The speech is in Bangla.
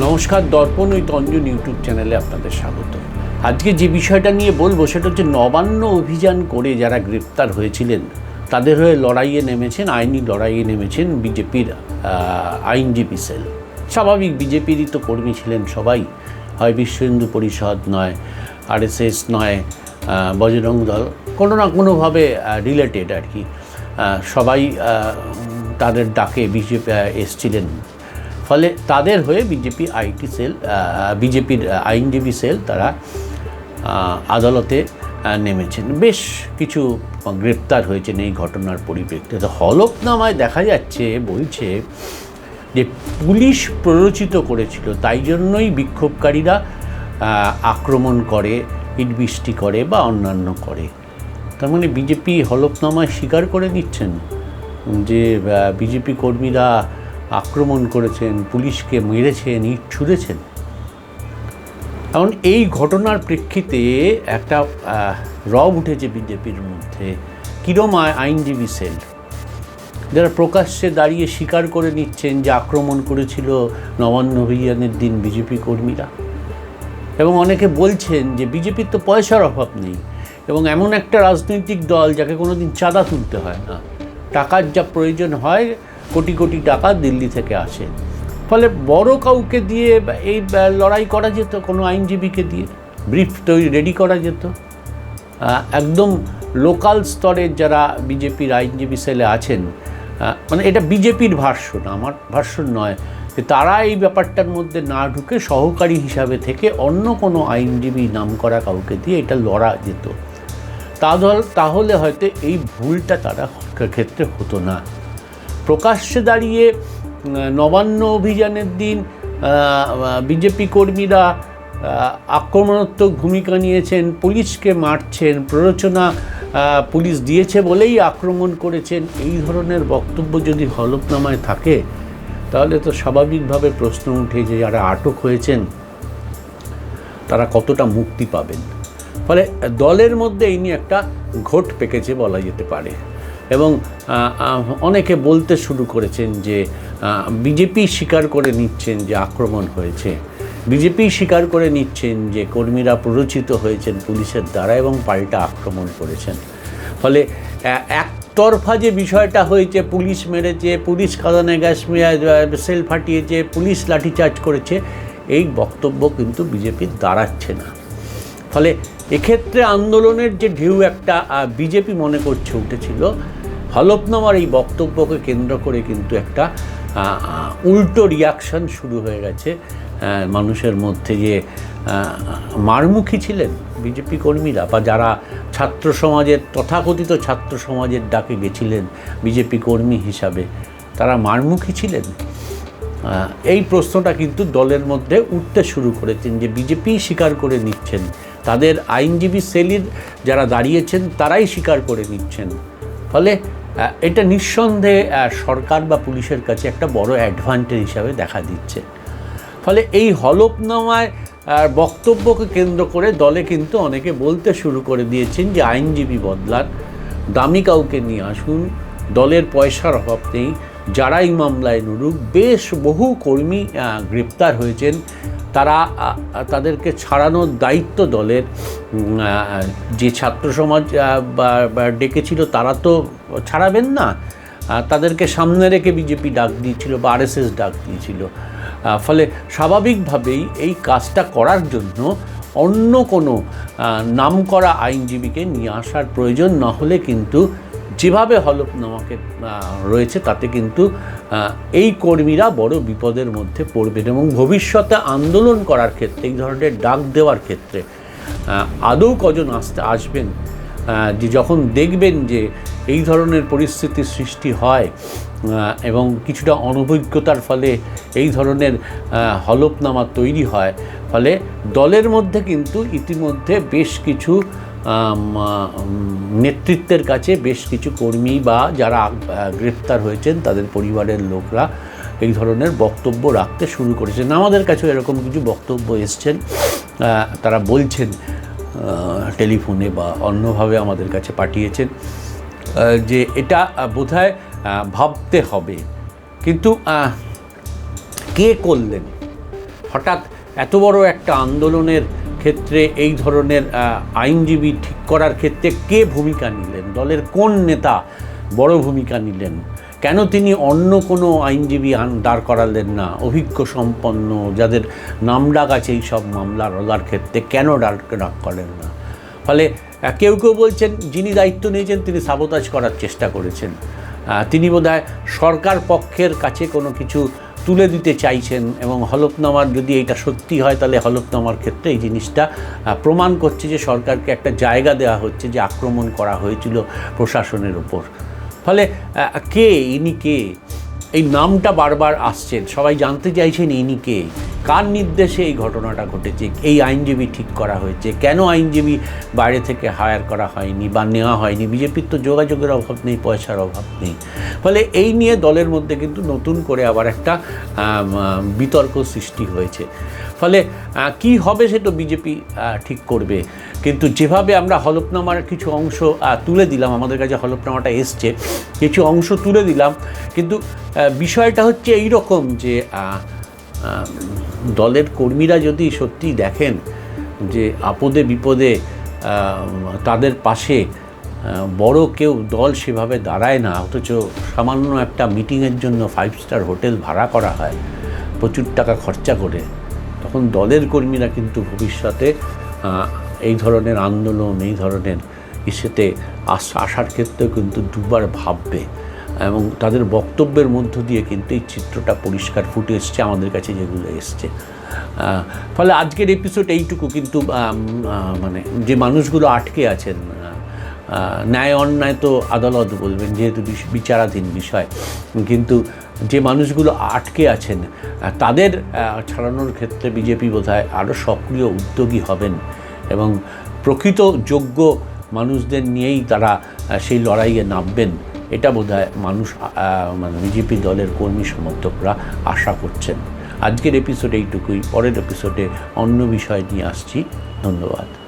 নমস্কার, দর্পণ ওই তঞ্জন ইউটিউব চ্যানেলে আপনাদের স্বাগত। আজকে যে বিষয়টা নিয়ে বলব, সেটা হচ্ছে নবান্ন অভিযান করে যারা গ্রেপ্তার হয়েছিলেন, তাদের হয়ে লড়াইয়ে নেমেছেন, আইনি লড়াইয়ে নেমেছেন বিজেপির আইনজীবী সেল। স্বাভাবিক, বিজেপিরই তো কর্মী ছিলেন সবাই, হয় বিশ্ব হিন্দু পরিষদ নয়, আরএসএস নয় বজরং দল, কোনো না কোনোভাবে রিলেটেড আর কি। সবাই তাদের ডাকে বিজেপি এসছিলেন। ফলে তাদের হয়ে বিজেপি আইটি সেল বিজেপির আইনজীবী সেল তারা আদালতে নেমেছেন। বেশ কিছু গ্রেপ্তার হয়েছেন এই ঘটনার পরিপ্রেক্ষিতে। হলফনামায় দেখা যাচ্ছে, বলছে যে পুলিশ প্ররোচিত করেছিল, তাই জন্যই বিক্ষোভকারীরা আক্রমণ করে, ইটবৃষ্টি করে বা অন্যান্য করে। তার মানে বিজেপি হলফনামায় স্বীকার করে নিচ্ছেন যে বিজেপি কর্মীরা আক্রমণ করেছেন, পুলিশকে মেরেছেন, ইট ছুঁড়েছেন। এখন এই ঘটনার প্রেক্ষিতে একটা রব উঠেছে বিজেপির মধ্যে। কিরম আইনজীবী সেল যারা প্রকাশ্যে দাঁড়িয়ে স্বীকার করে নিচ্ছেন যে আক্রমণ করেছিল নবান্ন অভিযানের দিন বিজেপি কর্মীরা। এবং অনেকে বলছেন যে বিজেপির তো পয়সার অভাব নেই এবং এমন একটা রাজনৈতিক দল যাকে কোনো দিন চাঁদা তুলতে হয় না। টাকার যা প্রয়োজন হয় কোটি কোটি টাকা দিল্লি থেকে আসে। ফলে বড় কাউকে দিয়ে এই লড়াই করা যেত, কোনো আইনজীবীকে দিয়ে, ব্রিফ তৈরি, রেডি করা যেত। একদম লোকাল স্তরের যারা বিজেপির আইনজীবী সেলে আছেন মানে এটা বিজেপির ভাষ্য না আমার ভাষ্য নয় যে তারা এই ব্যাপারটার মধ্যে না ঢুকে সহকারী হিসাবে থেকে অন্য কোনো আইনজীবী নাম করা কাউকে দিয়ে এটা লড়া যেত। তাহলে তাহলে হয়তো এই ভুলটা তারা ক্ষেত্রে হতো না। প্রকাশ্যে দাঁড়িয়ে নবান্ন অভিযানের দিন বিজেপি কর্মীরা আক্রমণাত্মক ভূমিকা নিয়েছেন, পুলিশকে মারছেন, প্ররোচনা পুলিশ দিয়েছে বলেই আক্রমণ করেছেন, এই ধরনের বক্তব্য যদি হলফনামায় থাকে, তাহলে তো স্বাভাবিকভাবে প্রশ্ন উঠে যে যারা আটক হয়েছেন, তারা কতটা মুক্তি পাবেন। ফলে দলের মধ্যে এই নিয়ে একটা ঘোট পেকেছে বলা যেতে পারে। এবং অনেকে বলতে শুরু করেছেন যে বিজেপি স্বীকার করে নিচ্ছেন যে আক্রমণ হয়েছে। বিজেপি স্বীকার করে নিচ্ছেন যে কর্মীরা প্ররোচিত হয়েছেন পুলিশের দ্বারা এবং পাল্টা আক্রমণ করেছেন। ফলে একতরফা যে বিষয়টা হয়েছে, পুলিশ মেরেছে, পুলিশ কাদানে গ্যাস সেল ফাটিয়েছে, পুলিশ লাঠিচার্জ করেছে, এই বক্তব্য কিন্তু বিজেপি দাঁড়াচ্ছে না। ফলে, এক্ষেত্রে আন্দোলনের যে ঢেউ একটা বিজেপি মনে করছে উঠেছিল হলফনামার এই বক্তব্যকে কেন্দ্র করে কিন্তু একটা উল্টো রিয়াকশন শুরু হয়ে গেছে। মানুষের মধ্যে যে মারমুখী ছিলেন বিজেপি কর্মীরা বা যারা ছাত্র সমাজের, তথাকথিত ছাত্র সমাজের ডাকে গেছিলেন বিজেপি কর্মী হিসাবে, তারা মারমুখী ছিলেন? এই প্রশ্নটা কিন্তু দলের মধ্যে উঠতে শুরু করেছেন যে বিজেপি স্বীকার করে নিচ্ছেন। তাদের আইনজীবী সেলির যারা দাঁড়িয়েছেন তারাই স্বীকার করে নিচ্ছেন। ফলে এটা নিঃসন্দেহে সরকার বা পুলিশের কাছে একটা বড় অ্যাডভান্টেজ হিসাবে দেখা দিচ্ছে। ফলে এই হলফনামায় বক্তব্যকে কেন্দ্র করে দলে কিন্তু অনেকে বলতে শুরু করে দিয়েছেন যে আইনজীবী বদলান, দামি কাউকে নিয়ে আসুন, দলের পয়সার অভাব নেই, যারাই মামলায় নুরুক, বেশ বহু কর্মী গ্রেপ্তার হয়েছেন। তারা তাদেরকে ছাড়ানোর দায়িত্ব দলের যে ছাত্র সমাজ ডেকেছিল, তারা তো ছাড়াবেন না। তাদেরকে সামনে রেখে বিজেপি ডাক দিয়েছিল বা আরএসএস ডাক দিয়েছিল। ফলে স্বাভাবিকভাবেই এই কাজটা করার জন্য অন্য কোনো নাম করা আইনজীবীকে নিয়ে আসার প্রয়োজন না হলে কিন্তু যেভাবে হলফনামাকে রয়েছে তাতে কিন্তু এই কর্মীরা বড় বিপদের মধ্যে পড়বেন এবং ভবিষ্যতে আন্দোলন করার ক্ষেত্রে, এই ধরনের ডাক দেওয়ার ক্ষেত্রে আদৌ কজন আসতে আসবেন? যে যখন দেখবেন যে এই ধরনের পরিস্থিতির সৃষ্টি হয় এবং কিছুটা অনভিজ্ঞতার ফলে এই ধরনের হলফনামা তৈরি হয়। ফলে দলের মধ্যে কিন্তু ইতিমধ্যে বেশ কিছু নেতৃত্বের কাছে বেশ কিছু কর্মী বা যারা গ্রেপ্তার হয়েছেন, তাদের পরিবারের লোকরা এই ধরনের বক্তব্য রাখতে শুরু করেছেন। আমাদের কাছেও এরকম কিছু বক্তব্য এসছেন তারা বলছেন টেলিফোনে বা অন্যভাবে আমাদের কাছে পাঠিয়েছেন। যে এটা বোধহয় ভাবতে হবে। কিন্তু কে করলেন? হঠাৎ এত বড় একটা আন্দোলনের ক্ষেত্রে এই ধরনের আইনজীবী ঠিক করার ক্ষেত্রে কে ভূমিকা নিলেন? দলের কোন নেতা বড় ভূমিকা নিলেন? কেন তিনি অন্য কোনো আইনজীবী আন, দাঁড় করালেন না? অভিজ্ঞ সম্পন্ন, যাদের নামডাক আছে এই সব মামলা রলার ক্ষেত্রে কেন ডাক ডাক করেন না? ফলে কেউ কেউ বলছেন যিনি দায়িত্ব নিয়েছেন তিনি সাবোতাজ করার চেষ্টা করেছেন। তিনি বোধহয় সরকার পক্ষের কাছে কোনো কিছু তুলে দিতে চাইছেন এবং হলফনামার যদি এটা সত্যি হয় তাহলে হলফনামার ক্ষেত্রে এই জিনিসটা প্রমাণ করছে যে সরকারকে একটা জায়গা দেওয়া হচ্ছে যে আক্রমণ করা হয়েছিল প্রশাসনের উপর ফলে কে, ইনি কে? এই নামটা বারবার আসছেন সবাই জানতে চাইছেন ইনি কে? কার নির্দেশে এই ঘটনাটা ঘটেছে? এই আইনজীবী ঠিক করা হয়েছে? কেন আইনজীবী বাইরে থেকে হায়ার করা হয়নি বা নেওয়া হয়নি? বিজেপির তো যোগাযোগের অভাব নেই, পয়সার অভাব নেই। ফলে এই নিয়ে দলের মধ্যে কিন্তু নতুন করে আবার একটা বিতর্ক সৃষ্টি হয়েছে। ফলে কি হবে সেটা বিজেপি ঠিক করবে। কিন্তু যেভাবে আমরা হলফনামার কিছু অংশ তুলে দিলাম, আমাদের কাছে হলফনামাটা এসছে, কিছু অংশ তুলে দিলাম, কিন্তু বিষয়টা হচ্ছে এই রকম যে দলের কর্মীরা যদি সত্যি দেখেন যে আপদে বিপদে তাদের পাশে বড় কেউ দল সেভাবে দাঁড়ায় না, অথচ সামান্য একটা মিটিংয়ের জন্য ফাইভ স্টার হোটেল ভাড়া করা হয়, প্রচুর টাকা খরচা করে, তখন দলের কর্মীরা কিন্তু ভবিষ্যতে এই ধরনের আন্দোলন, এই ধরনের ইসেতে আস, আসার ক্ষেত্রেও কিন্তু দুবার ভাববে। এবং তাদের বক্তব্যের মধ্য দিয়ে কিন্তু এই চিত্রটা পরিষ্কার ফুটে এসছে, আমাদের কাছে যেগুলো এসছে। ফলে আজকের এপিসোড এইটুকু কিন্তু মানে যে মানুষগুলো আটকে আছেন ন্যায় অন্যায় তো আদালত বলবেন, যেহেতু বিচারাধীন বিষয়, কিন্তু যে মানুষগুলো আটকে আছেন তাদের ছাড়ানোর ক্ষেত্রে বিজেপি বোধহয় আরও সক্রিয় উদ্যোগী হবেন এবং প্রকৃত যোগ্য মানুষদের নিয়েই তারা সেই লড়াইয়ে নামবেন। এটা বোধ মানুষ মানে বিজেপি দলের কর্মী সমর্থকরা আশা করছেন। আজকের এপিসোড এইটুকুই, পরের এপিসোডে অন্য বিষয় নিয়ে আসছি। ধন্যবাদ।